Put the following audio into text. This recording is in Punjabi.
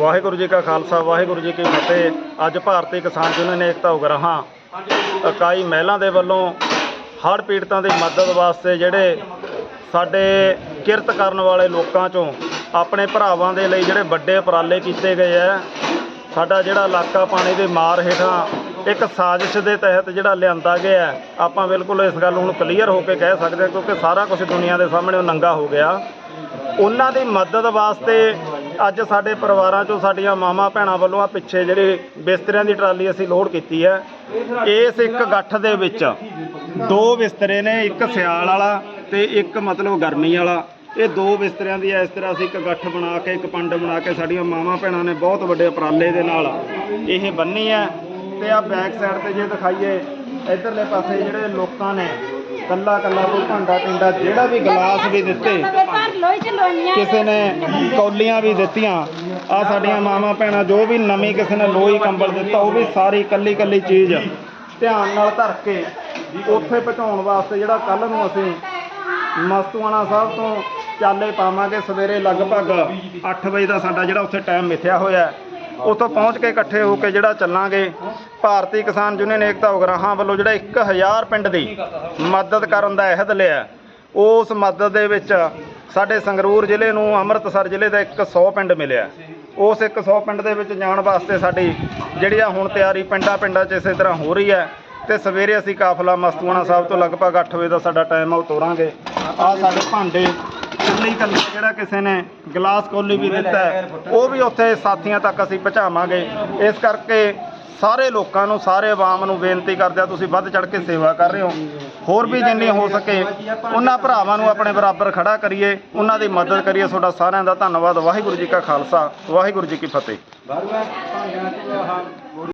ਵਾਹਿਗੁਰੂ ਜੀ ਕਾ ਖਾਲਸਾ, ਵਾਹਿਗੁਰੂ ਜੀ ਕੀ ਫਤਿਹ। ਅੱਜ ਭਾਰਤੀ ਕਿਸਾਨ ਯੂਨੀਅਨ ਏਕਤਾ ਉਗਰਾਹਾਂ। ਇਕਾਈ ਮਹਿਲਾ ਦੇ ਵੱਲੋਂ ਹੜ੍ਹ ਪੀੜਤਾਂ ਦੀ ਮਦਦ ਵਾਸਤੇ ਜਿਹੜੇ ਸਾਡੇ ਕਿਰਤ ਕਰਨ ਵਾਲੇ ਲੋਕਾਂ ਚੋਂ ਆਪਣੇ ਭਰਾਵਾਂ ਦੇ ਲਈ ਜਿਹੜੇ ਵੱਡੇ ਉਪਰਾਲੇ ਕੀਤੇ ਗਏ ਆ, ਸਾਡਾ ਜਿਹੜਾ ਇਲਾਕਾ ਪਾਣੀ ਦੇ ਮਾਰ ਹੇਠਾਂ ਇੱਕ ਸਾਜ਼ਿਸ਼ ਦੇ ਤਹਿਤ ਜਿਹੜਾ ਲਿਆਂਦਾ ਗਿਆ ਆਪਾਂ ਬਿਲਕੁਲ ਇਸ ਗੱਲ ਨੂੰ ਕਲੀਅਰ ਹੋ ਕੇ ਕਹਿ ਸਕਦੇ ਹਾਂ, ਕਿਉਂਕਿ ਸਾਰਾ ਕੁਝ ਦੁਨੀਆ ਦੇ ਸਾਹਮਣੇ ਉਹ ਨੰਗਾ ਹੋ ਗਿਆ। ਉਹਨਾਂ ਦੀ ਮਦਦ ਵਾਸਤੇ ਅੱਜ ਸਾਡੇ ਪਰਿਵਾਰਾਂ ਚੋਂ ਸਾਡੀਆਂ ਮਾਮਾ ਭੈਣਾਂ ਵੱਲੋਂ ਆ ਪਿੱਛੇ ਜਿਹੜੇ ਬਿਸਤਰਿਆਂ ਦੀ ਟਰਾਲੀ ਅਸੀਂ ਲੋਡ ਕੀਤੀ ਹੈ, ਇਸ ਇੱਕ ਗੱਠ ਦੇ ਵਿੱਚ ਦੋ ਬਿਸਤਰੇ ਨੇ, ਇੱਕ ਸਿਆਲ ਵਾਲਾ ਤੇ ਇੱਕ ਮਤਲਬ ਗਰਮੀ ਵਾਲਾ। ਇਹ ਦੋ ਬਿਸਤਰਿਆਂ ਦੀ ਇਸ ਤਰ੍ਹਾਂ ਅਸੀਂ ਇੱਕ ਗੱਠ ਬਣਾ ਕੇ, ਇੱਕ ਪੰਡ ਬਣਾ ਕੇ ਸਾਡੀਆਂ ਮਾਵਾਂ ਭੈਣਾਂ ਨੇ ਬਹੁਤ ਵੱਡੇ ਉਪਰਾਲੇ ਦੇ ਨਾਲ ਇਹ ਬੰਨੀ ਹੈ। ਤੇ ਆ ਬੈਕ ਸਾਈਡ ਤੇ ਜੇ ਦਿਖਾਈਏ, ਇਧਰਲੇ ਪਾਸੇ ਜਿਹੜੇ ਲੋਕਾਂ ਨੇ ਕੱਲਾ ਕੱਲਾ ਕੋਈ ਭਾਂਡਾ ਟਿੰਡਾ ਜਿਹੜਾ ਵੀ ਗਲਾਸ ਵੀ ਦਿੱਤੇ, ਕਿਸੇ ਨੇ ਕੌਲੀਆਂ ਵੀ ਦਿੱਤੀਆਂ ਆ ਸਾਡੀਆਂ ਮਾਵਾਂ ਭੈਣਾਂ ਜੋ ਵੀ ਨਵੀਂ ਕਿਸੇ ਨੇ ਲੋਹੀ ਕੰਬਲ ਦਿੱਤਾ, ਉਹ ਵੀ ਸਾਰੀ ਕੱਲੀ ਕੱਲੀ ਚੀਜ਼ ਧਿਆਨ ਨਾਲ ਧਰ ਕੇ ਉੱਥੇ ਪਹੁੰਚਾਉਣ ਵਾਸਤੇ ਜਿਹੜਾ ਕੱਲ ਨੂੰ ਅਸੀਂ ਮਸਤੂਆਣਾ ਸਾਹਿਬ ਤੋਂ ਚਾਲੇ ਪਾਵਾਂਗੇ ਸਵੇਰੇ ਲਗਭਗ 8 ਵਜੇ ਦਾ ਸਾਡਾ ਜਿਹੜਾ ਉੱਥੇ ਟਾਈਮ ਮਿਥਿਆ ਹੋਇਆ ਉੱਥੋਂ ਪਹੁੰਚ ਕੇ ਇਕੱਠੇ ਹੋ ਕੇ ਜਿਹੜਾ ਚੱਲਾਂਗੇ ਭਾਰਤੀ ਕਿਸਾਨ ਯੂਨੀਅਨ ਏਕਤਾ ਉਗਰਾਹਾਂ ਵੱਲੋਂ ਜਿਹੜਾ 1000 ਪਿੰਡ ਦੀ ਮਦਦ ਕਰਨ ਦਾ ਅਹਿਦ ਲਿਆ ਉਸ ਮਦਦ ਦੇ ਵਿੱਚ ਸਾਡੇ ਸੰਗਰੂਰ ਜ਼ਿਲ੍ਹੇ ਨੂੰ ਅੰਮ੍ਰਿਤਸਰ ਜ਼ਿਲ੍ਹੇ ਦਾ ਇੱਕ 100 ਪਿੰਡ ਮਿਲਿਆ ਉਸ ਇੱਕ 100 ਪਿੰਡ ਦੇ ਵਿੱਚ ਜਾਣ ਵਾਸਤੇ ਸਾਡੀ ਜਿਹੜੀ ਆ ਹੁਣ ਤਿਆਰੀ ਪਿੰਡਾਂ ਪਿੰਡਾਂ 'ਚ ਇਸੇ ਤਰ੍ਹਾਂ ਹੋ ਰਹੀ ਹੈ ਤੇ ਸਵੇਰੇ ਅਸੀਂ ਕਾਫਲਾ ਮਸਤੂਆਣਾ ਸਾਹਿਬ ਤੋਂ ਲਗਭਗ 8 ਵਜੇ ਦਾ ਸਾਡਾ ਟਾਈਮ ਆ, ਉਹ ਤੋਰਾਂਗੇ। ਆ ਸਾਡੇ ਭਾਂਡੇ ਕੱਲੀ ਕੱਲੀ ਜਿਹੜਾ ਕਿਸੇ ਨੇ ਗਲਾਸ ਕੋਲੀ ਵੀ ਦਿੱਤਾ ਉਹ ਵੀ ਉੱਥੇ ਸਾਥੀਆਂ ਤੱਕ ਅਸੀਂ ਪਹੁੰਚਾਵਾਂਗੇ। ਇਸ ਕਰਕੇ ਸਾਰੇ ਲੋਕਾਂ ਨੂੰ, ਸਾਰੇ ਆਵਾਮ ਨੂੰ ਬੇਨਤੀ ਕਰਦੇ ਆ, ਤੁਸੀਂ ਵੱਧ ਚੜ ਕੇ ਸੇਵਾ ਕਰ ਰਹੇ ਹੋ। ਹੋਰ ਵੀ ਜਿੰਨੀ ਹੋ ਸਕੇ, ਉਹਨਾਂ ਭਰਾਵਾਂ ਨੂੰ ਆਪਣੇ ਬਰਾਬਰ ਖੜਾ ਕਰੀਏ, ਉਹਨਾਂ ਦੀ ਮਦਦ ਕਰੀਏ। ਤੁਹਾਡਾ ਸਾਰਿਆਂ ਦਾ ਧੰਨਵਾਦ। ਵਾਹਿਗੁਰੂ ਜੀ ਕਾ ਖਾਲਸਾ, ਵਾਹਿਗੁਰੂ ਜੀ ਕੀ ਫਤਿਹ।